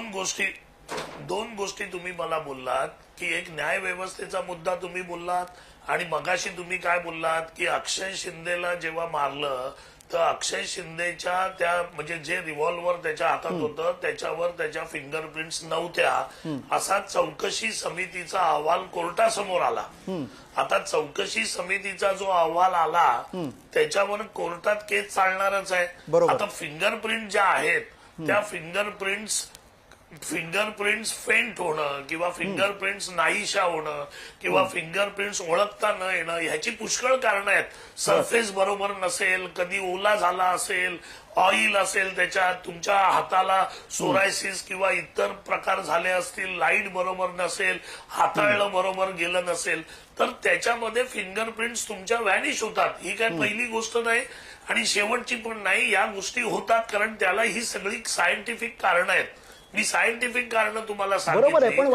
दोन गोष्टी दोन गोष्टी तुम्ही मला बोललात की एक न्याय व्यवस्थेचा मुद्दा तुम्ही बोललात आणि मगाशी तुम्ही काय बोललात की अक्षय शिंदेला जेव्हा मारलं तर अक्षय शिंदेच्या त्या म्हणजे जे रिव्हॉल्वर त्याच्या हातात होतं त्याच्यावर त्याच्या फिंगरप्रिंट्स नव्हत्या. असा चौकशी समितीचा अहवाल कोर्टासमोर आला. आता चौकशी समितीचा जो अहवाल आला त्याच्यावर कोर्टात केस चालणारच आहे. आता फिंगरप्रिंट ज्या आहेत त्या फिंगरप्रिंट्स फिंगरप्रिंट्स फेंट होणं किंवा फिंगरप्रिंट्स नाहीशा होणं किंवा फिंगरप्रिंट्स ओळखता न येणं ह्याची पुष्कळ कारणं आहेत. सरफेस बरोबर नसेल कधी ओला झाला असेल ऑइल असेल त्याच्यात तुमच्या हाताला सोरायसिस किंवा इतर प्रकार झाले असतील लाइट बरोबर नसेल हाताळलं बरोबर गेलं नसेल तर त्याच्यामध्ये फिंगरप्रिंट्स तुमच्या व्हॅनिश होतात. ही काय पहिली गोष्ट नाही आणि शेवटची पण नाही या गोष्टी होतात कारण त्याला ही सगळी सायंटिफिक कारणं आहेत. मी सायंटिफिक कारणं तुम्हाला बरोबर आहे पण